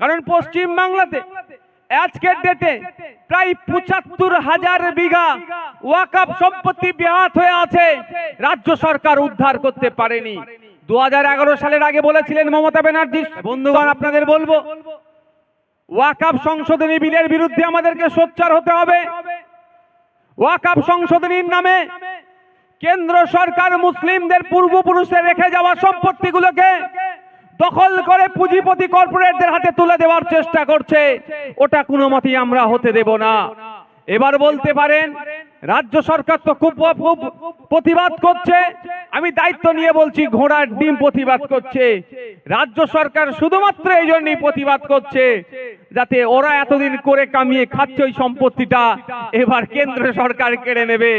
কারণ পশ্চিম বাংলাতে আজকের ডেটে প্রায় পঁচাত্তর হাজার বিঘা ওয়াকাপ সম্পত্তি বিহাত হয়ে আছে। রাজ্য সরকার উদ্ধার করতে পারেনি। দু হাজার এগারো সালের আগে বলেছিলেন মমতা ব্যানার্জি, বন্ধুগণ, আপনাদের বলব ওয়াকাপ সংশোধনী বিলের বিরুদ্ধে আমাদেরকে সোচ্চার হতে হবে। ওয়াকাপ সংশোধনীর নামে কেন্দ্র সরকার মুসলিমদের পূর্বপুরুষের রেখে যাওয়া সম্পত্তিগুলোকে দখল করে পুঁজিপতি কর্পোরেটদের হাতে তুলে দেওয়ার চেষ্টা করছে। ওটা কোনো মতেই আমরা হতে দেব না। এবার বলতে পারেন, রাজ্য সরকার তো খুব খুব প্রতিবাদ করছে। আমি দায়িত্ব নিয়ে বলছি, ঘোড়ার ডিম প্রতিবাদ করছে। রাজ্য সরকার শুধুমাত্র এই জন্যই প্রতিবাদ করছে, যাতে ওরা এতদিন করে কামিয়ে খাচ্ছে ওই সম্পত্তিটা। এবার কেন্দ্র সরকার কেড়ে নেবে।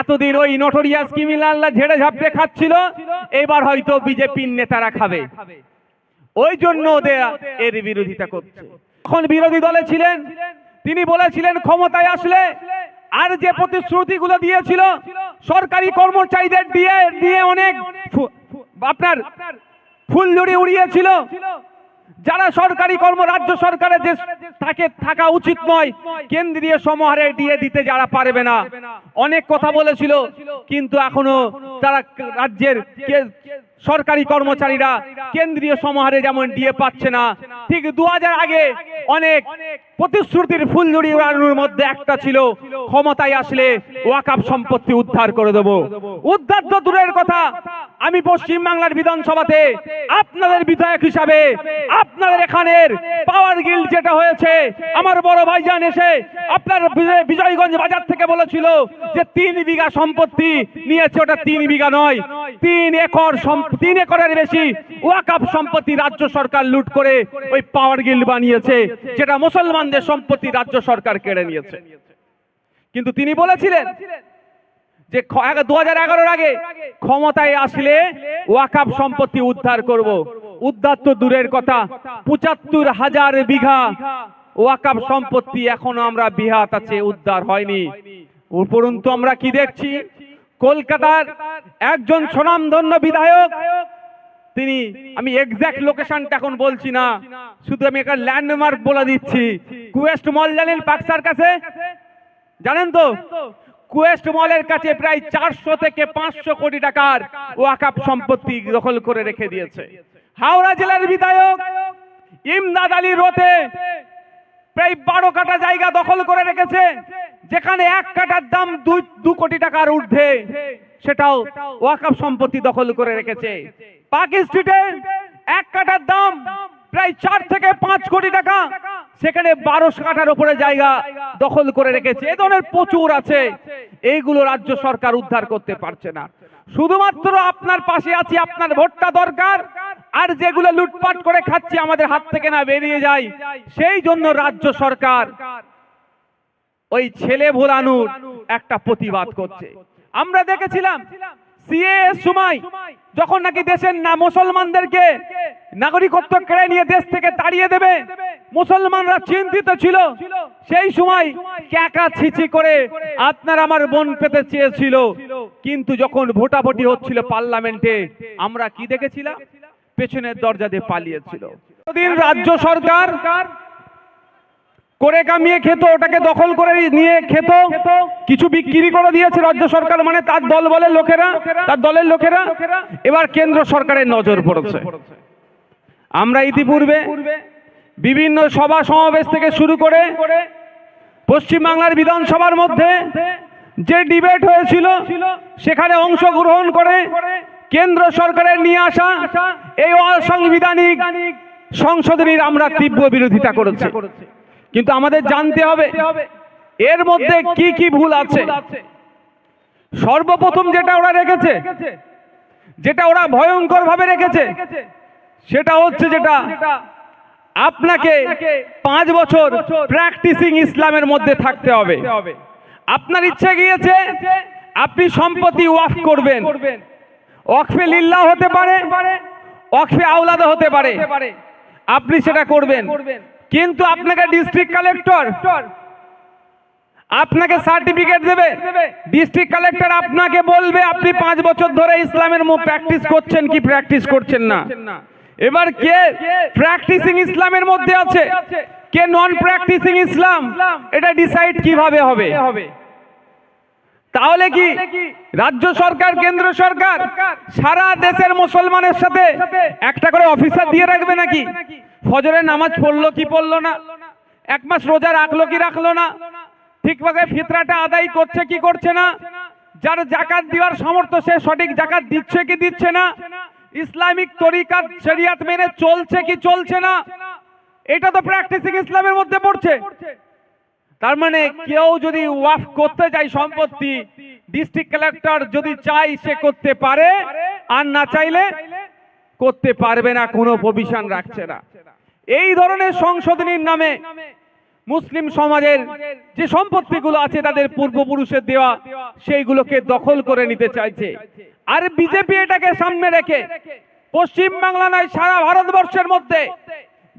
এতদিন ওই নটোরিয়াস কিমিলাল্লা ঝেড়ে ঝাপটে খাচ্ছিল, এবার হয়তো বিজেপির নেতারা খাবে। ওই জন্য ওদের এর বিরোধিতা করছে। এখন বিরোধী দলে ছিলেন, তিনি বলেছিলেন, ক্ষমতায় আসলে আর যে প্রতিশ্রুতিগুলো দিয়েছিল, সরকারি কর্মচারীদের দিয়ে দিয়ে অনেক আপনার ফুলঝুরি উড়িয়েছিল। যারা সরকারি কর্ম, রাজ্য সরকারের যে তাকে থাকা উচিত নয়, কেন্দ্রীয় সমাহারে দিয়ে দিতে যারা পারবে না। অনেক কথা বলেছিল, কিন্তু এখনও তারা রাজ্যের সরকারি কর্মচারীরা কেন্দ্রীয় সমাহারে যেমন দিয়ে পাচ্ছে না ঠিক দু হাজার আগে অনেক প্রতিশ্রুতির ফুলঝুরি উড়ানোর মধ্যে একটা ছিল, ক্ষমতায় আসলে ওয়াকাপ সম্পত্তি উদ্ধার করে দেব। উদ্ধার তো দূরের কথা, আমি পশ্চিম বাংলার বিধানসভাতে আপনাদের বিধায়ক হিসাবে আপনাদের এখানের পাওয়ার গিল্ড যেটা হয়েছে, আমার বড় ভাইজান এসে আপনার বিজয়গঞ্জ বাজার থেকে বলেছিল যে তিন বিঘা সম্পত্তি নিয়েছে, ওটা তিন বিঘা নয়, তিন একর তিন একরের বেশি ওয়াকাপ সম্পত্তি রাজ্য সরকার লুট করে ওই পাওয়ার গিল্ড বানিয়েছে, যেটা মুসলমানদের সম্পত্তি রাজ্য সরকার কেড়ে নিয়েছে। কিন্তু তিনি বলেছিলেন যে দু হাজার আগে ক্ষমতায় আসলে ওয়াকাপ সম্পত্তি উদ্ধার করব। উদ্ধার তো দূরের কথা। পঁচাত্তর হাজার বিঘা ওয়াকাপ সম্পত্তি এখনও আমরা বিহাত আছে, উদ্ধার হয়নি। উপরন্তু আমরা কি দেখছি? কলকাতার একজন স্বনামধন্য বিধায়ক তিনি, আমি এক্সাক্ট লোকেশনটা এখন বলছি না। শুধু আমি একটা ল্যান্ডমার্ক বলে দিচ্ছি। কুয়েস্ট মল জানেন পাকসার কাছে জানেন তো? কুয়েস্ট মলের কাছে প্রায় চারশো থেকে পাঁচশো কোটি টাকার ওয়াকাপ সম্পত্তি দখল করে রেখে দিয়েছে। হাওড়া জেলার বিধায়ক ইমদাদ আলী রোতে প্রায় বারো কাটা জায়গা দখল করে রেখেছে, যেখানে এক কাটার দাম দুই দু কোটি টাকার ঊর্ধ্বে। সেটাও ওয়াকাপ সম্পত্তি দখল করে রেখেছে। পাক স্ট্রিটে এক কাটার দাম প্রায় চার থেকে পাঁচ কোটি টাকা। সেখানে বারোশো কাঠার উপরে জায়গা দখল করে রেখেছে। এ ধরনের প্রচুর আছে। এইগুলো রাজ্য সরকার উদ্ধার করতে পারছে না। শুধুমাত্র আপনার পাশে আছি, আপনার ভোটটা দরকার। আর যেগুলো লুটপাট করে খাচ্ছে আমাদের হাত থেকে না বেরিয়ে যায়, সেই জন্য রাজ্য সরকার ওই ছেলে ভোলানুর একটা প্রতিবাদ করছে। আমরা দেখেছিলাম সিএ সময় যখন নাকি দেশের না মুসলমানদেরকে নাগরিকত্ব কেড়ে নিয়ে দেশ থেকে তাড়িয়ে দেবে, মুসলমানরা চিন্তিত ছিল। সেই সময় ক্যাকা ছিচি করে আপনার আমার বোন পেতে চেয়েছিল। কিন্তু যখন ভোটাভুটি হচ্ছিল পার্লামেন্টে, আমরা কি দেখেছিলাম? পেছনের দরজা দিয়ে পালিয়েছিল। দিন রাজ্য সরকার করে কামিয়ে খেত, ওটাকে দখল করে নিয়ে খেত, কিছু বিক্রি করে দিয়েছে রাজ্য সরকার মানে তার দল বলের লোকেরা, তার দলের লোকেরা। এবার কেন্দ্র সরকারের নজর পড়েছে। আমরা ইতিপূর্বে বিভিন্ন সভা সমাবেশ থেকে শুরু করে পশ্চিমবাংলার বিধানসভার মধ্যে যে ডিবেট হয়েছিল, সেখানে অংশগ্রহণ করে কেন্দ্র সরকারের নিয়ে আসা এই অসাংবিধানিক সংশোধনীর আমরা তীব্র বিরোধিতা করেছি। কিন্তু আমাদের জানতে হবে এর মধ্যে কি কি ভুল আছে? সর্বপ্রথম যেটা ওরা রেখেছে যেটা ওরা ভয়ঙ্কর ভাবে রেখেছে সেটা হচ্ছে যেটা আপনাকে পাঁচ বছর প্র্যাকটিসিং ইসলামের মধ্যে থাকতে হবে। আপনার ইচ্ছে গিয়েছে আপনি সম্পত্তি ওয়াফ করবেন। ওয়াকফে লিল্লাহ হতে পারে ওয়াকফে আওলাদা হতে পারে। আপনি সেটা করবেন। কিন্তু আপনাকে ডিস্ট্রিক্ট কালেক্টর আপনাকে সার্টিফিকেট দেবে। ডিস্ট্রিক্ট কালেক্টর আপনাকে বলবে, আপনি পাঁচ বছর ধরে ইসলামের মুখ প্র্যাকটিস করছেন কি প্র্যাকটিস করছেন না? এবার কে প্র্যাকটিসিং ইসলামের মধ্যে আছে? কে নন প্র্যাকটিসিং ইসলাম? এটা ডিসাইড কীভাবে হবে? তাহলে কি? রাজ্য সরকার কেন্দ্র সরকার সারা দেশের মুসলমানের সাথে একটা করে অফিসার দিয়ে রাখবে নাকি? ফজরের নামাজ পড়ল কি পড়ল না? এক মাস রোজা রাখল কি রাখল না? ঠিকভাবে ফিতরাটা আদায় করছে কি করছে না? যার জাকাত দেওয়ার সামর্থ্য সে সঠিক জাকাত দিচ্ছে কি দিচ্ছে না? ইসলামিক তরিকাত শরিয়াত মেনে চলছে কি চলছে না? এটা তো প্র্যাকটিসিং ইসলামের মধ্যে পড়ছে। তার মানে কেউ যদি ওয়াফ করতে চায় সম্পত্তি ডিস্ট্রিক্ট কালেক্টর যদি চাই সে করতে পারে, আর না চাইলে করতে পারবে না, কোনো প্রভিশন রাখছে না। এই ধরনের সংশোধনীর নামে মুসলিম সমাজের যে সম্পত্তিগুলো আছে তাদের পূর্বপুরুষের দেওয়া, সেইগুলোকে দখল করে নিতে চাইছে। আর বিজেপি এটাকে সামনে রেখে পশ্চিম বাংলা নয়, সারা ভারতবর্ষের মধ্যে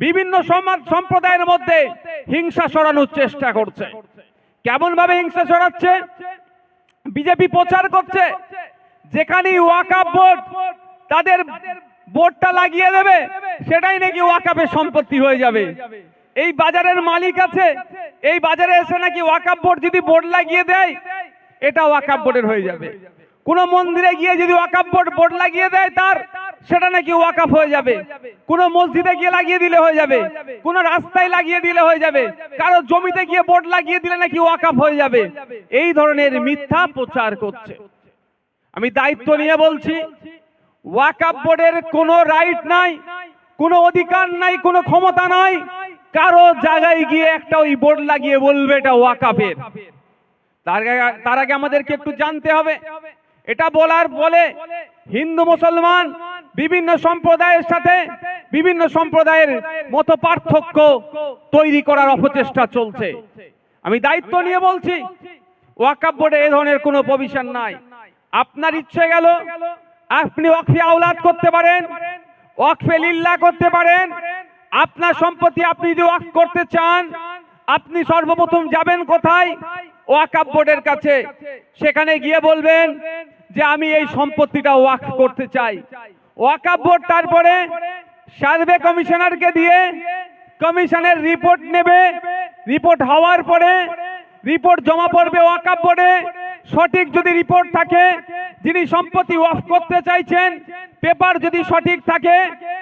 বিভিন্ন সমাজ সম্প্রদায়ের মধ্যে হিংসা সরানোর চেষ্টা করছে। কেমন ভাবে হিংসা সরাচ্ছে বিজেপি প্রচার করছে যেখানে ওয়াকাপ বোর্ড তাদের বোর্ডটা লাগিয়ে দেবে, সেটাই নাকি ওয়াকাপের সম্পত্তি হয়ে যাবে। এই বাজারের মালিক আছে, এই বাজারে এসে নাকি ওয়াকাপ বোর্ড যদি বোর্ড লাগিয়ে দেয়, এটা ওয়াকাপ বোর্ডের হয়ে যাবে। কোন মন্দিরে গিয়ে যদি ওয়াকাপ বোর্ড বোর্ড লাগিয়ে দেয় তার সেটা নাকি ওয়াকাফ হয়ে যাবে। কোন মসজিদে গিয়ে লাগিয়ে দিলে হয়ে যাবে। কোন রাস্তায় লাগিয়ে দিলে হয়ে যাবে। কারও জমিতে গিয়ে বোর্ড লাগিয়ে দিলে নাকি ওয়াকাফ হয়ে যাবে। এই ধরনের মিথ্যা প্রচার করছে। আমি দায়িত্ব নিয়ে বলছি ওয়াকাফ বোর্ডের কোনো রাইট নাই কোনো অধিকার নাই কোনো ক্ষমতা নাই। কারও জায়গায় গিয়ে একটা ওই বোর্ড লাগিয়ে বলবে এটা ওয়াকাফের। তার আগে- তার আগে আমাদেরকে একটু জানতে হবে। এটা বলার বলে হিন্দু মুসলমান বিভিন্ন সম্প্রদায়ের সাথে বিভিন্ন সম্প্রদায়ের মত পার্থক্য তৈরি করার অপচেষ্টা চলছে। আমি দায়িত্ব নিয়ে বলছি ওয়াকাব বোর্ডে এ ধরনের কোনো প্রভিশন নাই। আপনার ইচ্ছে গেল আপনি ওয়াকফে আওলাদ করতে পারেন, ওয়াকফে লিল্লা করতে পারেন। আপনার সম্পত্তি আপনি যদি ওয়াকফ করতে চান, আপনি সর্বপ্রথম যাবেন কোথায়? ওয়াকাব বোর্ডের কাছে। সেখানে গিয়ে বলবেন যে, আমি এই সম্পত্তিটা ওয়াকফ করতে চাই। ওয়াকাব বোর্ড তারপরে সার্ভে কমিশনারকে দিয়ে কমিশনের রিপোর্ট নেবে। রিপোর্ট হওয়ার পরে রিপোর্ট জমা পড়বে ওয়াকাব বোর্ডে। সঠিক যদি রিপোর্ট থাকে, যিনি সম্পত্তি ওয়াফ করতে চাইছেন, পেপার যদি সঠিক থাকে,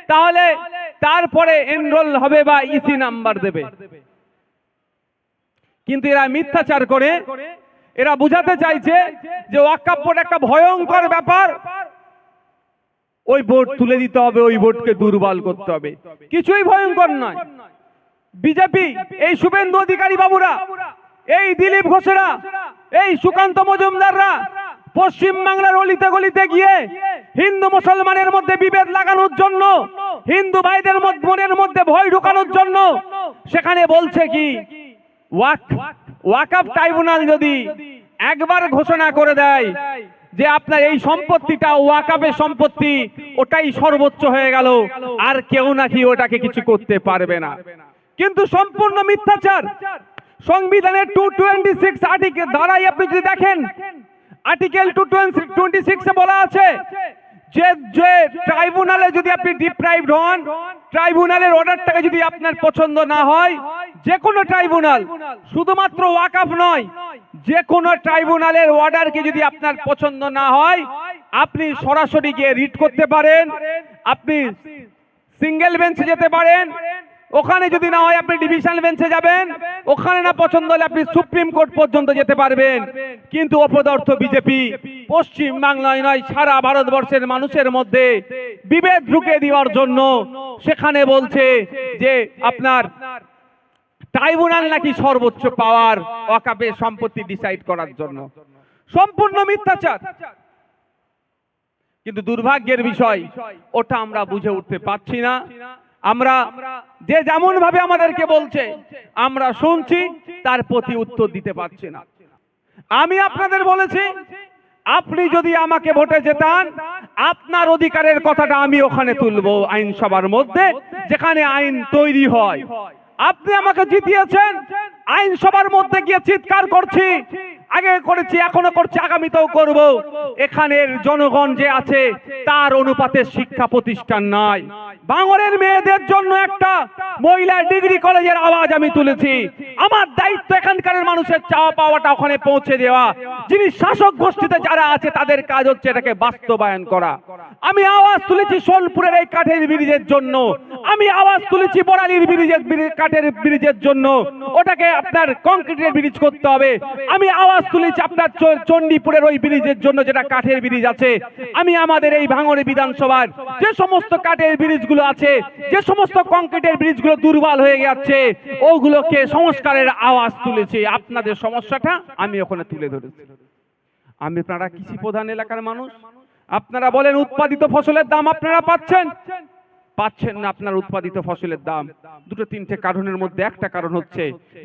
তাহলে তারপরে এনরোল হবে বা ইসি নাম্বার দেবে। কিন্তু এরা মিথ্যাচার করে। এরা বুঝাতে চাইছে যে ওয়াকাপ বোর্ড একটা ভয়ঙ্কর ব্যাপার। ওই ভোট তুলে দিতে হবে, ওই ভোটকে দুর্বল করতে হবে। কিছুই ভয়ঙ্কর নয়। বিজেপি, এই শুভেন্দু অধিকারী বাবুরা, এই দিলীপ ঘোষেরা, এই সুকান্ত মজুমদাররা, পশ্চিম বাংলার অলিতে গলিতে গিয়ে হিন্দু মুসলমানের মধ্যে বিভেদ লাগানোর জন্য, হিন্দু ভাইদের মনের মধ্যে ভয় ঢোকানোর জন্য, সেখানে বলছে কি, ওয়াক ওয়াকাফ ট্রাইব্যুনাল যদি একবার ঘোষণা করে দেয় যে আপনার এই সম্পত্তিটা ওয়াকাফের সম্পত্তি, ওটাই সর্বোচ্চ হয়ে গেল। আর কেউ নাকি ওটাকে কিছু করতে পারবে না। কিন্তু সম্পূর্ণ মিথ্যাচার। সংবিধানের টু টোয়েন্টি সিক্স আর্টিকেল ধারাই আপনি যদি দেখেন আর্টিকেল টু টোয়েন্টি সিক্সে বলা আছে যে যে ট্রাইব্যুনালে যদি আপনি ডিপ্রাইভড হন ট্রাইব্যুনালের অর্ডারটাকে যদি আপনার পছন্দ না হয় যে কোনো ট্রাইব্যুনাল, শুধুমাত্র ওয়াকাফ নয় যে কোনো ট্রাইব্যুনালের অর্ডারকে যদি আপনার পছন্দ না হয়, আপনি সরাসরি গিয়ে রিড করতে পারেন, আপনি সিঙ্গেল বেঞ্চে যেতে পারেন ওখানে যদি না হয় আপনি ডিভিশন বেঞ্চে যাবেন, ওখানে না পছন্দ হলে আপনি সুপ্রিম কোর্ট পর্যন্ত যেতে পারবেন। কিন্তু অপদার্থ বিজেপি পশ্চিম বাংলায় নয়, সারা ভারতবর্ষের মানুষের মধ্যে বিভেদ ঢুকে দেওয়ার জন্য সেখানে বলছে যে আপনার ট্রাইব্যুনাল নাকি সর্বোচ্চ পাওয়ার ওয়াকাপের সম্পত্তি ডিসাইড করার জন্য। সম্পূর্ণ মিথ্যাচার। কিন্তু দুর্ভাগ্যের বিষয়, ওটা আমরা বুঝে উঠতে পারছি না। আমরা যে যেমন ভাবে আমাদেরকে বলছে, আমরা শুনছি, তার প্রতি উত্তর দিতে পারছি না। আমি আপনাদের বলেছি, আপনি যদি আমাকে ভোটে জেতান, আপনার অধিকারের কথাটা আমি ওখানে তুলব আইনসভার মধ্যে, যেখানে আইন তৈরি হয়। আপনি আমাকে জিতিয়েছেন আইনসভার মধ্যে গিয়ে চিৎকার করছি। আগে করেছি, এখনও করছি, আগামীতেও করব। এখানের জনগণ যে আছে, তার অনুপাতে শিক্ষা প্রতিষ্ঠান নাই। বাঙরের মেয়েদের জন্য একটা মহিলা ডিগ্রি কলেজের আওয়াজ আমি তুলেছি। আমার দায়িত্ব এখানকার মানুষের চাওয়া পাওয়াটা ওখানে পৌঁছে দেওয়া। যিনি শাসক গোষ্ঠীতে যারা আছে, তাদের কাজ হচ্ছে এটাকে বাস্তবায়ন করা। আমি আওয়াজ তুলেছি সোনপুরের এই কাঠের ব্রিজের জন্য। আমি আওয়াজ তুলেছি বড়ালির ব্রিজের কাঠের ব্রিজের জন্য। ওটাকে আপনার কংক্রিটের ব্রিজ করতে হবে। আমি আওয়াজ তুলেছি আপনার চণ্ডীপুরের ওই ব্রিজের জন্য যেটা কাঠের ব্রিজ আছে। আমি আমাদের এই ভাঙড়ে বিধানসভার যে সমস্ত কাঠের ব্রিজগুলো আছে, যে সমস্ত কংক্রিটের ব্রিজগুলো দুর্বল হয়ে যাচ্ছে, ওগুলোকে সংস্কারের আওয়াজ তুলেছি। আপনাদের সমস্যাটা আমি ওখানে তুলে ধরেছি। আমি আপনারা কৃষি প্রধান এলাকার মানুষ। আপনারা বলেন উৎপাদিত ফসলের দাম আপনারা পাচ্ছেন? পাচ্ছেন না আপনার উৎপাদিত ফসলের দাম। দুটো তিনটে কারণের মধ্যে একটা কারণ হচ্ছে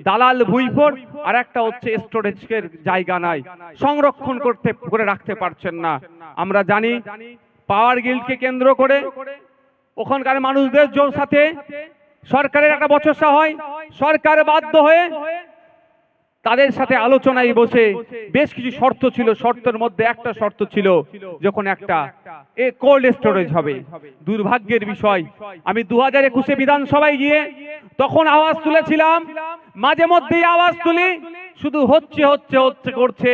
দালাল ভুইফোর আর একটা হচ্ছে স্টোরেজের জায়গা নাই। সংরক্ষণ করতে, করে রাখতে পারছেন না। আমরা জানি পাওয়ার গিল্ডকে কেন্দ্র করে ওখানকার মানুষদের জোর সাথে সরকারের একটা বচসা হয়। সরকার বাধ্য হয়ে তাদের সাথে আলোচনায় বসে বেশ কিছু শর্ত ছিল। শর্তের মধ্যে একটা শর্ত ছিল যখন একটা এ কোল্ড স্টোরেজ হবে। দুর্ভাগ্যের বিষয়। আমি দু হাজার একুশে বিধানসভায় গিয়ে তখন আওয়াজ তুলেছিলাম। মাঝে মধ্যেই আওয়াজ তুলি। শুধু হচ্ছে হচ্ছে হচ্ছে করছে।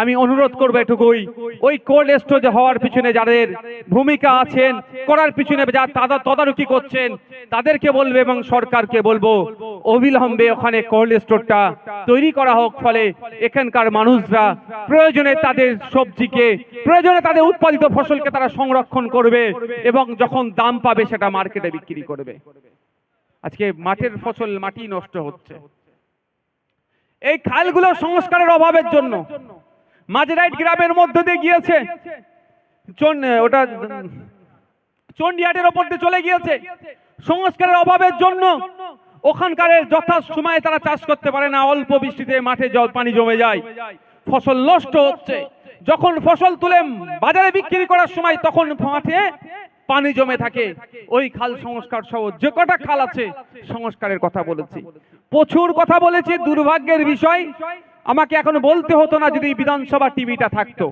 আমি অনুরোধ করব এটুকুই। ওই কোল্ড স্টোরেজ হওয়ার পিছনে যাদের ভূমিকা আছেন, করার পিছনে যা তারা তদারকি করছেন, তাদেরকে বলবে এবং সরকারকে বলব, অবিলম্বে ওখানে কোল্ড স্টোরটা তৈরি করা হোক। ফলে এখানকার মানুষরা প্রয়োজনে তাদের সবজিকে, প্রয়োজনে তাদের উৎপাদিত ফসলকে তারা সংরক্ষণ করবে এবং যখন দাম পাবে সেটা মার্কেটে বিক্রি করবে। আজকে মাঠের ফসল মাটি নষ্ট হচ্ছে। এই খালগুলো সংস্কারের অভাবের জন্য। মাঝরাইট গ্রামের মধ্যে দিয়ে গিয়েছে। চন ওটা চন্ডিহাটের ওপর দিয়ে চলে গিয়েছে। সংস্কারের অভাবের জন্য ওখানকার যথা সময়ে তারা চাষ করতে পারে না। অল্প বৃষ্টিতে মাঠে জল পানি জমে যায়। ফসল নষ্ট হচ্ছে। যখন ফসল তুলে বাজারে বিক্রি করার সময় তখন মাঠে পানি জমে থাকে। ওই খাল সংস্কার সহ যে কটা খাল আছে সংস্কারের কথা বলেছি। প্রচুর কথা বলেছি, দুর্ভাগ্যের বিষয়। আমাকে এখন বলতে হতো না যদি বিধানসভা টিভিটা থাকতো।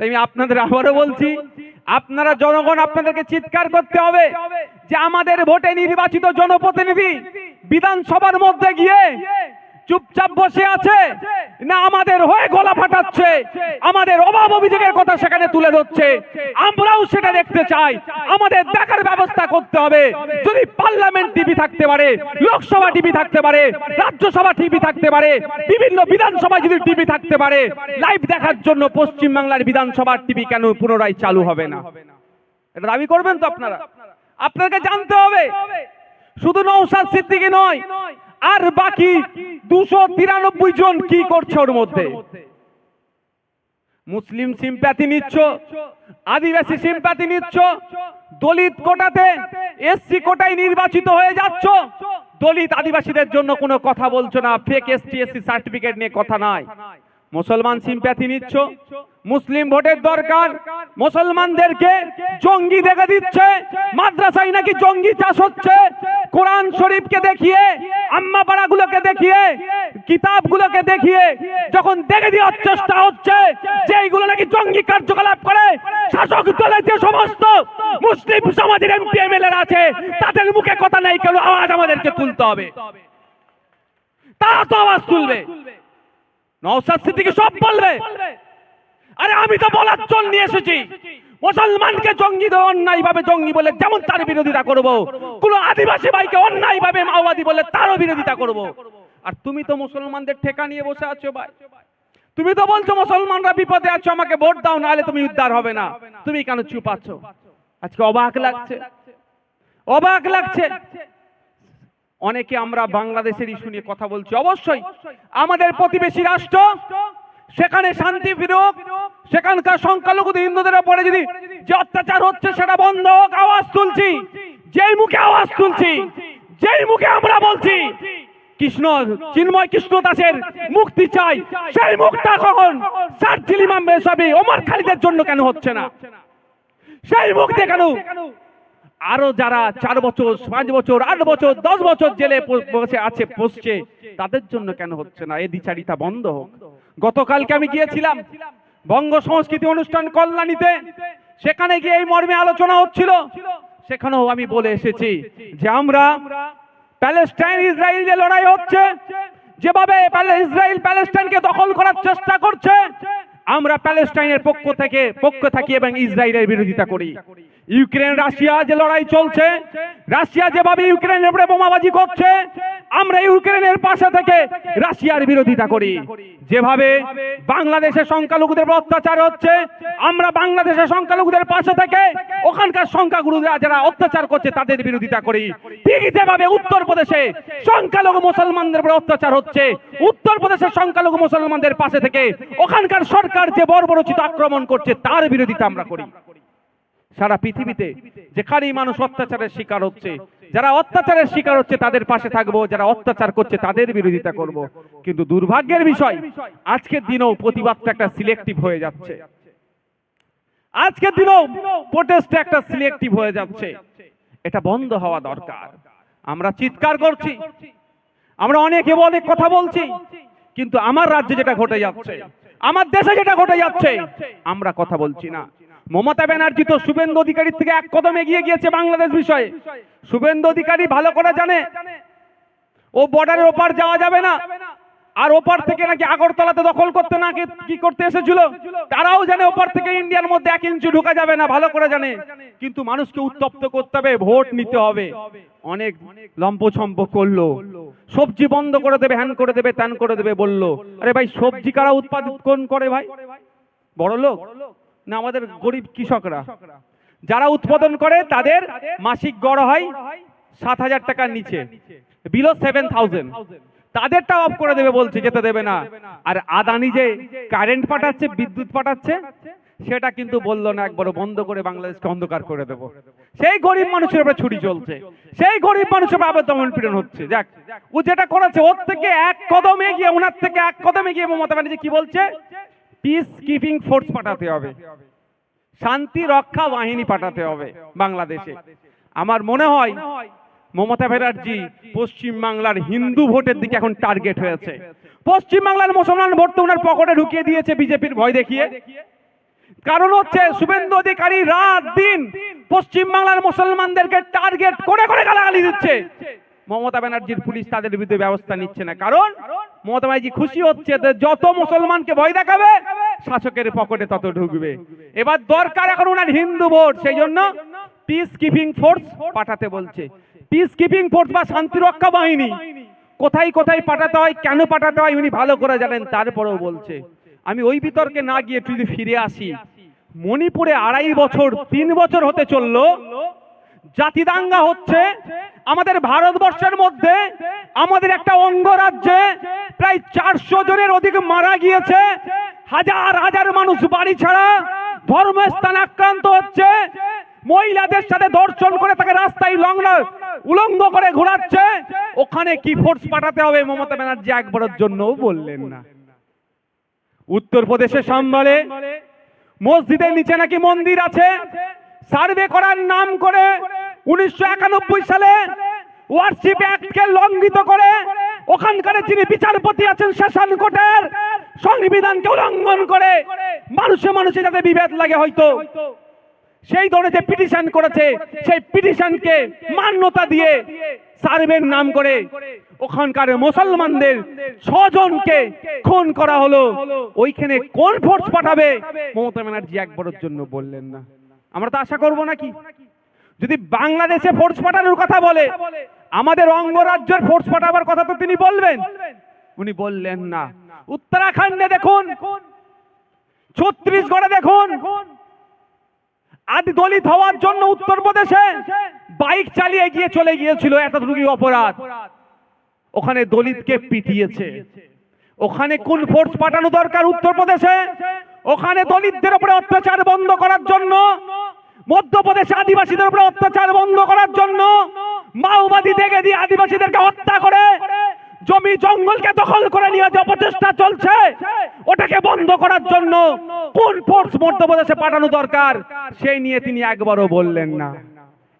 তাই আমি আপনাদের আবারও বলছি, আপনারা জনগণ আপনাদেরকে চিৎকার করতে হবে যে আমাদের ভোটে নির্বাচিত জনপ্রতিনিধি বিধানসভার মধ্যে গিয়ে চুপচাপ বসে আছে। না আমাদের হয়ে গলা ফাটাচ্ছে। আমাদের অভাব অভিযোগের কথা সেখানে তুলে ধরছে। আমরাও সেটা দেখতে চাই। আমাদের দেখার ব্যবস্থা করতে হবে। যদি পার্লামেন্ট টিভি থাকতে পারে, লোকসভা টিভি থাকতে পারে, রাজ্যসভা টিভি থাকতে পারে, বিভিন্ন বিধানসভা যদি টিভি থাকতে পারে, লাইভ দেখার জন্য পশ্চিম বাংলার বিধানসভার টিভি কেন পুনরায় চালু হবে না? এটা দাবি করবেন তো আপনারা? আপনাকে জানতে হবে। শুধু নৌসাদ সিদ্দিকি নয়, আর বাকি দুশো তিরানব্বই জন কি করছে ওর মধ্যে? মুসলিম সিম্প্যাথি নিচ্ছ, আদিবাসী সিম্প্যাথি নিচ্ছ, দলিত কোটাতে এসসি কোটায় নির্বাচিত হয়ে যাচ্ছ, দলিত আদিবাসীদের জন্য কোনো কথা বলছো না ফেক এসটি এসসি সার্টিফিকেট নিয়ে কথা নাই। মুসলমান সিম্প্যাথি নিচ্ছ মুসলিম ভোটের দরকার। মুসলমানদেরকে জঙ্গি দেখে দিচ্ছে। মাদ্রাসায় নাকি জঙ্গি চাষ হচ্ছে। কোরআন শরীফকে দেখিয়ে আম্মা পাড়াগুলোকে দেখিয়ে, কিতাবগুলোকে দেখিয়ে যখন দেখে দেওয়ার চেষ্টা হচ্ছে যে এইগুলো নাকি জঙ্গি কার্যকলাপ করে, শাসক দলের যে সমস্ত মুসলিম সমাজের এমপি এমএলএ আছে, তাদের মুখে কথা নেই, কেন আওয়াজ আমাদেরকে তুলতে হবে? তারা তো আওয়াজ তুলবে। নওসাদ সিদ্দিকী সব বলবে। আরে আমি তো বলার জন্য নিয়ে এসেছি। মুসলমানকে জঙ্গি অন্যায় ভাবে জঙ্গি বলে যেমন তার বিরোধিতা করব, কোন আদিবাসী ভাইকে অন্যায় ভাবে মাওবাদী বলে তারও বিরোধিতা করব। আর তুমি তো মুসলমানদের ঠেকা নিয়ে বসে আছো ভাই। তুমি তো বলছো মুসলমানরা বিপদে আছো, আমাকে ভোট দাও, নাহলে তুমি উদ্ধার হবে না। তুমি কেন চুপ আছো? আজকে অবাক লাগছে। অবাক লাগছে। অনেকে আমরা বাংলাদেশের ইস্যু নিয়ে কথা বলছি। অবশ্যই আমাদের প্রতিবেশী রাষ্ট্র সেখানে শান্তি ফিরুক। সেখানকার সংখ্যালঘু হিন্দুদের উপরে যদি যে অত্যাচার হচ্ছে, সেটা বন্ধ হোক, আওয়াজ তুলছি। যেই মুখে আওয়াজ তুলছি, যেই মুখে আমরা বলছি, কৃষ্ণ, চিন্ময় কৃষ্ণ দাসের মুক্তি চাই। সেই মুখটা কখন সার্জিল ইমাম বেসাবি, ওমর খালিদের জন্য কেন হচ্ছে না? সেই মুখ দিয়ে কেন? আরও যারা চার বছর, পাঁচ বছর, আট বছর, দশ বছর জেলে বসে আছে বসছে তাদের জন্য কেন হচ্ছে না? এ দ্বিচারিতা বন্ধ হোক। গতকালকে আমি গিয়েছিলাম বঙ্গ সংস্কৃতি অনুষ্ঠান কল্যাণীতে। সেখানে গিয়ে এই মর্মে আলোচনা হচ্ছিল। সেখানেও আমি বলে এসেছি যে আমরা প্যালেস্টাইন ইসরায়েল যে লড়াই হচ্ছে যেভাবে ইসরায়েল প্যালেস্টাইনকে দখল করার চেষ্টা করছে আমরা প্যালেস্টাইনের পক্ষ থেকে পক্ষ থাকি এবং ইসরায়েলের বিরোধিতা করি। ইউক্রেন, রাশিয়া যে লড়াই চলছে, রাশিয়া যেভাবে ইউক্রেনের উপরে বোমাবাজি করছে, আমরা ইউক্রেনের পাশে থেকে রাশিয়ার বিরোধিতা করি। যেভাবে বাংলাদেশের সংখ্যালঘুদের অত্যাচার হচ্ছে, আমরা বাংলাদেশের সংখ্যালঘুদের পাশে থেকে ওখানকার সংখ্যাগুরুরা যারা অত্যাচার করছে, তাদের বিরোধিতা করি। ঠিক যেভাবে উত্তরপ্রদেশে সংখ্যালঘু মুসলমানদের উপর অত্যাচার হচ্ছে, উত্তরপ্রদেশের সংখ্যালঘু মুসলমানদের পাশে থেকে ওখানকার সরকার যে বর্বরচিত আক্রমণ করছে, তার বিরোধিতা আমরা করি। সারা পৃথিবীতে যেখানেই মানুষ অত্যাচারের শিকার হচ্ছে, যারা অত্যাচারের শিকার হচ্ছে তাদের পাশে থাকব, যারা অত্যাচার করছে তাদের বিরোধিতা করব। কিন্তু দুর্ভাগ্যের বিষয়, আজকের দিনেও প্রতিবাদটা একটা সিলেক্টিভ হয়ে যাচ্ছে। আজকের দিনেও প্রোটেস্ট একটা সিলেক্টিভ হয়ে যাচ্ছে। এটা বন্ধ হওয়া দরকার। আমরা চিৎকার করছি। আমরা অনেকে অনেক কথা বলছি। কিন্তু আমার রাজ্যে যেটা ঘটে যাচ্ছে, আমার দেশে যেটা ঘটে যাচ্ছে, আমরা কথা বলছি না। মমতা ব্যানার্জি তো শুভেন্দু অধিকারীর থেকে এক কদম এগিয়ে গিয়েছে বাংলাদেশ বিষয়ে। শুভেন্দু অধিকারী ভালো করে জানে। ও বর্ডারের ওপার যাওয়া যাবে না। আর ওপার থেকে নাকি আগরতলাতে দখল করতে না কি- করতে এসেছিল? তারাও জানে ওপার থেকে ইন্ডিয়ার মধ্যে এক ইঞ্চি ঢুকা যাবে না, ভালো করে জানে। কিন্তু মানুষকে উত্তপ্ত করতে হবে, ভোট নিতে হবে। অনেক লম্পছম্প করল। সবজি বন্ধ করে দেবে, হ্যান করে দেবে, ত্যান করে দেবে বলল। আরে ভাই, সবজি কারা উৎপাদন করে ভাই? বড় লোক না আমাদের গরিব কৃষকরা। যারা উৎপাদন করে, তাদের মাসিক গড় হয় সাত হাজার টাকার নিচে বিলো সেভেন থাউজেন্ড তাদেরটা অফ করে দেবে বলছে, যেতে দেবে না। আর আদানি যে কারেন্ট পাঠাচ্ছে, বিদ্যুৎ পাঠাচ্ছে, সেটা কিন্তু বলল না একবার বন্ধ করে বাংলাদেশকে অন্ধকার করে দেবো। সেই গরিব মানুষের উপরে ছুরি চলছে। সেই গরিব মানুষের উপরে আবার দমন পীড়ন হচ্ছে। যাক, ও যেটা করেছে, ওর থেকে এক কদম এগিয়ে ওনার থেকে এক কদম এগিয়ে মমতা ব্যানার্জি কি বলছে? পিস কিপিং ফোর্স পাঠাতে হবে। শান্তি রক্ষা বাহিনী পাঠাতে হবে বাংলাদেশে। আমার মনে হয় মমতা ব্যানার্জি পশ্চিম বাংলার হিন্দু ভোটের দিকে এখন টার্গেট হয়েছে। পশ্চিম বাংলার মুসলমান ভোট তো ওনার পকেটে ঢুকিয়ে দিয়েছে বিজেপির ভয় দেখিয়ে। কারণ হচ্ছে শুভেন্দু অধিকারী রাত দিন পশ্চিম বাংলার মুসলমানদেরকে টার্গেট করে করে গালাগালি দিচ্ছে। মমতা ব্যানার্জির পুলিশ তাদের বিরুদ্ধে ব্যবস্থা নিচ্ছে না। কারণ মমতা ব্যানার্জি খুশি হচ্ছে যত মুসলমানকে ভয় দেখাবে, শাসকের পকেটে তত ঢুকবে। এবার দরকার এখন ওনার হিন্দু ভোট, সেই জন্য পিস কিপিং ফোর্স পাঠাতে বলছে। পিস কিপিং ফোর্স বা শান্তিরক্ষা বাহিনী কোথায় কোথায় পাঠাতে হয়, কেন পাঠাতে হয়, উনি ভালো করে জানেন, তারপরেও বলছে। আমি ওই বিতর্কে না গিয়ে যদি ফিরে আসি, মণিপুরে আড়াই বছর, তিন বছর হতে চলল জাতি দাঙ্গা হচ্ছে আমাদের ভারতবর্ষের মধ্যে আমাদের একটা অঙ্গরাজ্যে প্রায় চারশো জনের অধিক মারা গিয়েছে। হাজার হাজার মানুষ বাড়ি ছাড়া ধর্মস্থান আক্রান্ত হচ্ছে। মহিলাদের সাথে দর্শন করে তাকে রাস্তায় লংলা উলঙ্গ করে ঘোরাচ্ছে। ওখানে কি ফোর্স পাঠাতে হবে? মমতা ব্যানার্জি একবারের জন্যও বললেন না। উত্তরপ্রদেশের সাম্বালে মসজিদের নিচে নাকি মন্দির আছে। সার্ভে করার নাম করে উনিশশো একানব্বই সালে ওয়ার্শিপ অ্যাক্টকে লঙ্ঘিত করে ওখানকার যিনি বিচারপতি আছেন সেশন কোর্টের সংবিধানকে উল্লঙ্ঘন করে মানুষে মানুষে যাতে বিভেদ লাগে হয়তো। সেই ধরনের যে পিটিশন করেছে, সেই পিটিশনকে মান্যতা দিয়ে সার্ভের নাম করে ওখানকার মুসলমানদের ছজনকে খুন করা হলো। ওইখানে কোন ফোর্স পাঠাবে? মমতা ব্যানার্জি একবারের জন্য বললেন না। আমরা তো আশা করব নাকি? যদি বাংলাদেশে ফোর্স পাঠানোর কথা বলে, আমাদের অঙ্গরাজ্যের ফোর্স পাঠাবার কথা তো তিনি বলবেন। উনি বললেন না। উত্তরাখণ্ডে দেখুন ছত্রিশগড়ে দেখুন আদি দলিত হওয়ার জন্য উত্তরপ্রদেশে বাইক চালিয়ে গিয়ে চলে গিয়েছিল এতটুকু অপরাধ। ওখানে দলিতকে পিটিয়েছে। ওখানে কোন ফোর্স পাঠানো দরকার উত্তরপ্রদেশে? ওখানে দলিতদের উপরে অত্যাচার বন্ধ করার জন্য মধ্যপ্রদেশে আদিবাসীদের উপরে অত্যাচার বন্ধ করার জন্য মাওবাদী দেখে দিয়ে আদিবাসীদেরকে হত্যা করে, জমি জঙ্গলকে দখল করে নিয়ে যে অপচেষ্টা চলছে, ওটাকে বন্ধ করার জন্য কোন ফোর্স মধ্যপ্রদেশে পাঠানো দরকার, সেই নিয়ে তিনি একবারও বললেন না।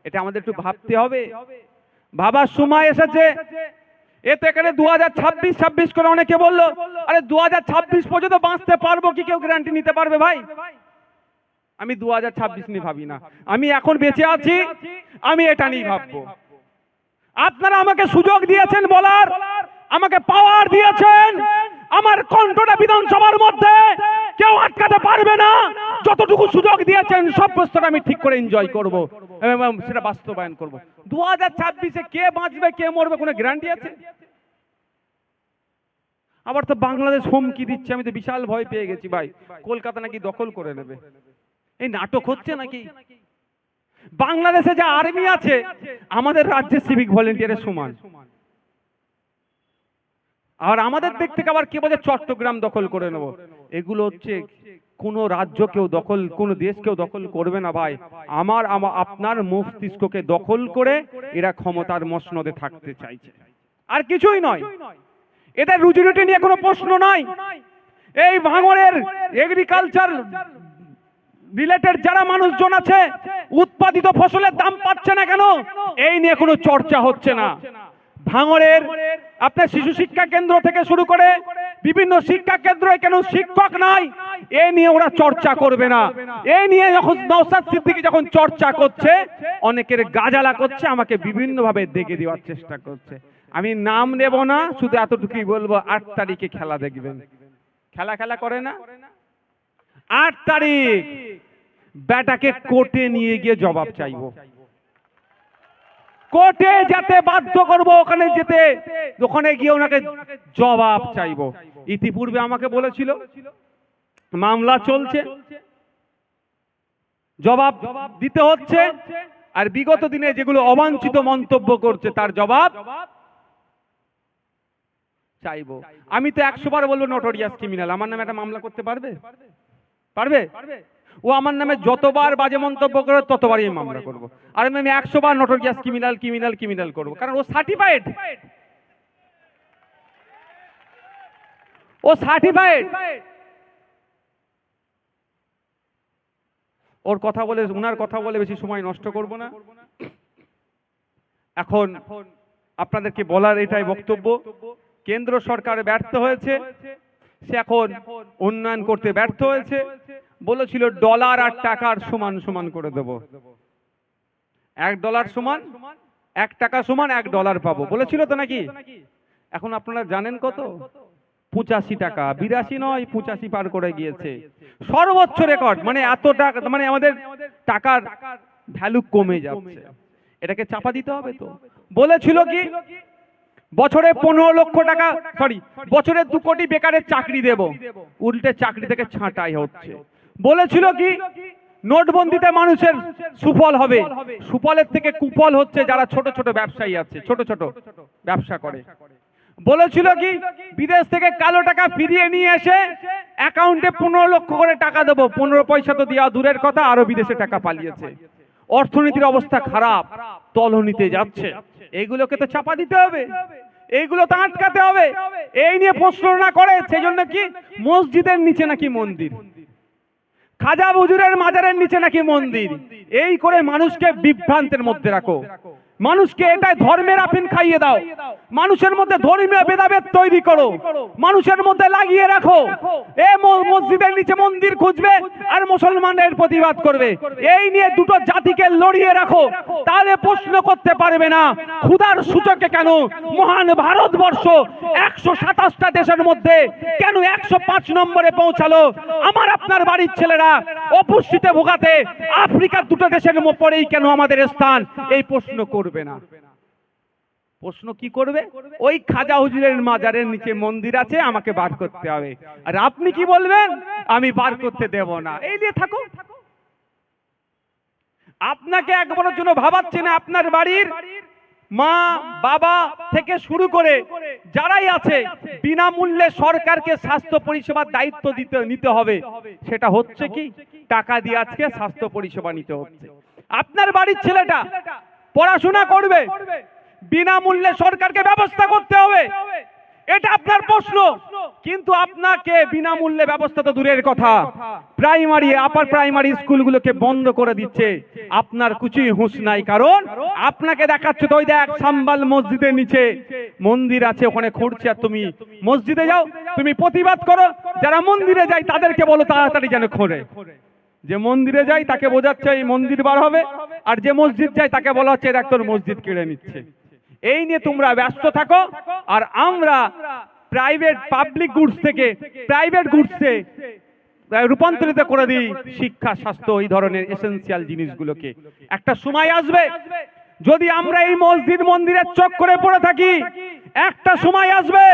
এটা আমাদের একটু ভাবতে হবে। ভাবার সময় এসেছে। এতে এখানে দু হাজার ছাব্বিশ ছাব্বিশ করে অনেকে বলল, আরে দু হাজার ছাব্বিশ পর্যন্ত বাঁচতে পারব কি, কেউ গ্যারান্টি নিতে পারবে ভাই? আমি দু হাজার ছাব্বিশ নিয়ে ভাবি না। আমি এখন বেঁচে আছি, আমি এটা নিয়ে ভাববো। আপনারা আমাকে সুযোগ দিয়েছেন বলার, আমাকে পাওয়ার দিয়েছেন। আমার কণ্ঠটা বিধানসভার মধ্যে কেউ আটকাতে পারবে না। যতটুকু সুযোগ দিয়েছেন, সব প্রশ্নটা আমি ঠিক করে এনজয় করব। এবং সেটা বাস্তবায়ন করব। দু হাজার ছাব্বিশে কে বাঁচবে, কে মরবে, কোনো গ্যারান্টি আছে? আবার তো বাংলাদেশ হুমকি দিচ্ছে, আমি তো বিশাল ভয় পেয়ে গেছি ভাই। কলকাতা নাকি দখল করে নেবে। এই নাটক হচ্ছে নাকি? বাংলাদেশে যে আর্মি আছে, আমাদের রাজ্যের সিভিক ভলেন্টিয়ারের সমান। আর আমাদের দিক থেকে আবার কে বলে, চট্টগ্রাম দখল করে নেব। এগুলো হচ্ছে কোন রাজ্য কেউ দখল, কোন দেশ কেউ দখল করবে না ভাই। আমার আপনার মস্তিষ্ককে দখল করে এরা ক্ষমতার মসনদে থাকতে চাইছে। আর কিছুই নয়। এদের রুটি নিয়ে কোনো প্রশ্ন নয় এই ভাঙড়ের এগ্রিকালচার রিলেটেড যারা মানুষজন আছে, উৎপাদিত ফসলের দাম পাচ্ছে না কেন? এই নিয়ে কোনো চর্চা হচ্ছে না। ভাঙড়ের আপনার শিশু শিক্ষা কেন্দ্র থেকে শুরু করে বিভিন্ন শিক্ষা কেন্দ্রে কেন শিক্ষক নাই? এ নিয়ে ওরা চর্চা করবে না। এই নিয়ে যখন নওসাদ সিদ্দিকী যখন চর্চা করছে, অনেকের গাজালা করছে, আমাকে বিভিন্নভাবে দেখে দেওয়ার চেষ্টা করছে। আমি নাম নেব না, শুধু এতটুকুই বলব, আট তারিখে খেলা দেখবেন। খেলা খেলা করে না? আট তারিখ। বেটাকে কোর্টে নিয়ে গিয়ে জবাব চাইব। কোর্টে যেতে বাধ্য করব, ওখানে যেতে। ওখানে গিয়ে ওনাকে জবাব চাইব। ইতিপূর্বে আমাকে বলেছিল, মামলা চলছে। জবাব দিতে হচ্ছে। আর বিগত দিনে যেগুলো অবাঞ্ছিত মন্তব্য করছে, তার জবাব চাইব। আমি তো একশো বার বলব নটোরিয়াস ক্রিমিনাল আমার নামে একটা মামলা করতে পারবে? পারবে? ও আমার নামে যতবার বাজে মন্তব্য করে ততবারই আমি মামলা করব। আর আমি একশো বার নটোরিয়াস ক্রিমিনাল ক্রিমিনাল ক্রিমিনাল করব। কারণ ও সার্টিফাইড ও সার্টিফাইড ওর কথা বলে, উনার কথা বলে বেশি সময় নষ্ট করব না। এখন আপনাদেরকে বলার এটাই বক্তব্য। কেন্দ্র সরকার ব্যর্থ হয়েছে। সে এখন উন্নয়ন করতে ব্যর্থ হয়েছে। বলেছিল, ডলার আর টাকার সমান সমান করে দেব। এক ডলার সমান, এক টাকা সমান এক ডলার পাবো। বলেছিল তো নাকি? এখন আপনারা জানেন কত? পঁচাশি টাকা। বিরাশি নয়, পঁচাশি পার করে গিয়েছে। সর্বোচ্চ রেকর্ড মানে এত টাকা মানে আমাদের টাকার ভ্যালু কমে যাচ্ছে। এটাকে চাপা দিতে হবে তো? বলেছিল কি? বছরে পনেরো লক্ষ টাকা সরি বছরে দু কোটি বেকারের চাকরি দেব। উল্টে চাকরি থেকে ছাঁটাই হচ্ছে। বলেছিল কি, নোটবন্দিতে মানুষের সুফল হবে। সুফলের থেকে কুফল হচ্ছে যারা ছোট ছোট ব্যবসায়ী আছে, ছোট ছোট ব্যবসা করে। বলেছিল কি, বিদেশ থেকে কালো টাকা ফিরিয়ে নিয়ে এসে অ্যাকাউন্টে পনেরো লক্ষ করে টাকা দেবো। পনেরো পয়সা তো দেওয়া দূরের কথা আরও বিদেশে টাকা পালিয়েছে। অর্থনীতির অবস্থা খারাপ, তলনিতে যাচ্ছে। এগুলোকে তো চাপা দিতে হবে। এইগুলো তো আটকাতে হবে। এই নিয়ে প্রশ্ন না করে, সেজন্য কি মসজিদের নিচে নাকি মন্দির? খাজা বুজুরের মাজারের নিচে নাকি মন্দির? এই করে মানুষকে বিভ্রান্তের মধ্যে রাখো। মানুষকে এটাই ধর্মের আফিন খাইয়ে দাও। মানুষের মধ্যে ধর্মীয় ভেদাভেদ তৈরি করো। মানুষের মধ্যে লাগিয়ে রাখো। এ মসজিদের নিচে মন্দির খুঁজবে আর মুসলমানের প্রতিবাদ করবে। এই নিয়ে দুটো জাতিকে লড়িয়ে রাখো। তাহলে প্রশ্ন করতে পারবে না, ক্ষুধার সূচকে কেন মহান ভারতবর্ষ একশো সাতাশটা দেশের মধ্যে কেন একশো পাঁচ নম্বরে পৌঁছালো? আমার আপনার বাড়ির ছেলেরা অপুষ্টিতে ভোগাতে আফ্রিকার দুটো দেশের পরেই কেন আমাদের স্থান? এই প্রশ্ন করবে। না। প্রশ্ন কি করবে? ওই খাজা হুজুরের মাজারের নিচে মন্দির আছে আমাকে বার করতে হবে। আর আপনি কি বলবেন? আমি বার করতে দেব না। এই নিয়ে থাকো। আপনাকে একবারের জন্য ভাবাচ্ছে না আপনার বাড়ির মা বাবা থেকে শুরু করে যারাই আছে বিনামূল্যে সরকারকে স্বাস্থ্য পরিষেবার দায়িত্ব দিতে নিতে হবে। সেটা হচ্ছে কি? টাকা দিয়ে আজকে স্বাস্থ্য পরিষেবা নিতে হচ্ছে। আপনার বাড়ির ছেলেটা পড়াশোনা করবে। বিনামূল্যে সরকারকে ব্যবস্থা করতে হবে। এটা আপনার প্রশ্ন। কিন্তু আপনাকে বিনামূল্যে ব্যবস্থা তো দূরের কথা। প্রাইমারি, আপার প্রাইমারি স্কুলগুলোকে বন্ধ করে দিচ্ছে। আপনার কিছুই হুঁশ নাই। কারণ আপনাকে দেখাচ্ছে তো ওই দেখ, সাম্বাল মসজিদের নিচে মন্দির আছে, ওখানে খুঁড়ছে আর তুমি মসজিদে যাও, তুমি প্রতিবাদ করো। যারা মন্দিরে যায়, তাদেরকে বলো তাড়াতাড়ি যেন খোঁড়ে যে মন্দিরে যায়, তাকে বোঝাচ্ছে এই মন্দির বার হবে। আর যে মসজিদ চাই তাকে বলা হচ্ছে, এরা তোর মসজিদ কেড়ে নিচ্ছে। এই নিয়ে তোমরা ব্যস্ত থাকো, আর আমরা প্রাইভেট পাবলিক গুডস থেকে প্রাইভেট গুডসে রূপান্তরিত করে দিই শিক্ষা, স্বাস্থ্য, এই ধরনের এসেন্সিয়াল জিনিসগুলোকে। একটা সময় আসবে, যদি আমরা এই মসজিদ মন্দিরের চোখ করে পড়ে থাকি একটা সময় আসবে,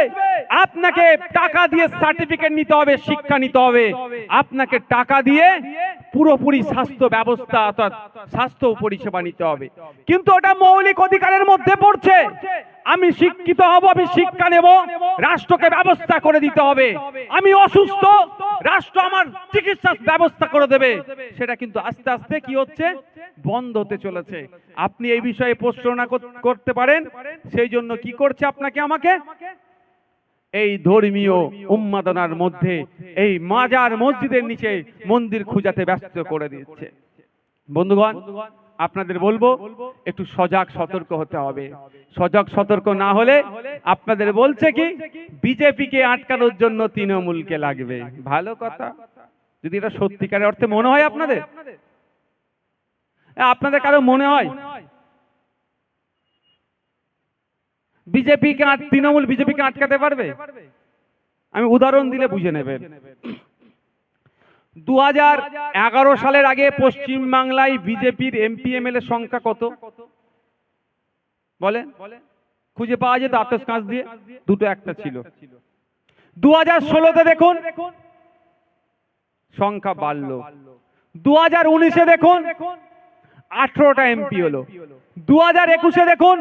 আপনাকে টাকা দিয়ে সার্টিফিকেট নিতে হবে, শিক্ষা নিতে হবে। আপনাকে টাকা দিয়ে পুরোপুরি স্বাস্থ্য ব্যবস্থা, অর্থাৎ স্বাস্থ্য পরিষেবা নিতে হবে। কিন্তু ওটা মৌলিক অধিকারের মধ্যে পড়ছে। আমি শিক্ষিত হব, আমি শিক্ষা নেব, রাষ্ট্রকে ব্যবস্থা করে দিতে হবে। আমি অসুস্থ, রাষ্ট্র আমার চিকিৎসা ব্যবস্থা করে দেবে। সেটা কিন্তু আস্তে আস্তে কি হচ্ছে? বন্ধ হতে চলেছে। আপনি এই বিষয়ে প্রশ্ন করতে পারেন। সেই জন্য কি করছে আপনাকে আমাকে? এই ধর্মীয় উন্মাদনার মধ্যে, এই মাজার মসজিদের নিচে মন্দির খুঁজাতে ব্যস্ত করে দিচ্ছে। বন্ধুগণ আপনাদের বলব, একটু সজাগ, সতর্ক হতে হবে। সজাগ, সতর্ক না হলে আপনাদের বলছে কি, বিজেপিকে আটকানোর জন্য তৃণমূলকে লাগবে। ভালো কথা। যদি এটা সত্যিকারের অর্থে মনে হয় আপনাদের? আপনাদের কারও মনে হয়? বিজেপিকে তৃণমূল বিজেপিকে আটকাতে পারবে? আমি উদাহরণ দিলে বুঝে নেবেন। দু সালের আগে পশ্চিম বাংলায় বিজেপির এমপি, এমএলএ সংখ্যা কত? বলে খুঁজে পাওয়া যেত আতস কাঁচ দিয়ে। দুটো একটা ছিল। দু হাজার ষোলোতে দেখুন, সংখ্যা বাড়লো। দু হাজার উনিশে দেখুন, আঠারোটা এমপি হলো। দু হাজার একুশে দেখুন,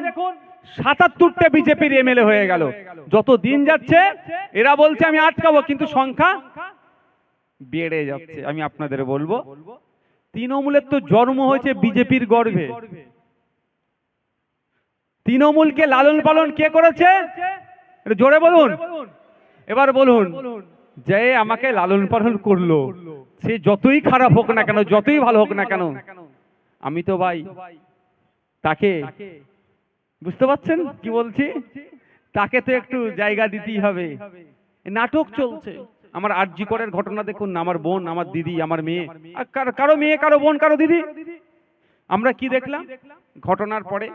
সাতাত্তরটা বিজেপির এমএলএ হয়ে গেল। যত দিন যাচ্ছে, এরা বলছে আমি আটকাবো, কিন্তু সংখ্যা বেড়ে যাচ্ছে আমি আপনাদের বলব। তৃণমূলের তো জন্ম হয়েছে বিজেপির গর্ভে। তৃণমূলকে লালন পালন কে করেছে? জোরে বলুন। এবার বলুন যে আমাকে লালন পালন করল সে যতই খারাপ হোক না কেন যতই ভালো হোক না কেন আমি তো ভাই তাকে বুঝতে পারছেন কি বলছি? তাকে তো একটু জায়গা দিতেই হবে। নাটক চলছে। আমার আরজি করের ঘটনা দেখুন না আমার বোন, আমার দিদি, আমার মেয়ে। কারও মেয়ে, কারও বোন, কারও দিদি? আমরা কি দেখলাম? ঘটনার পরে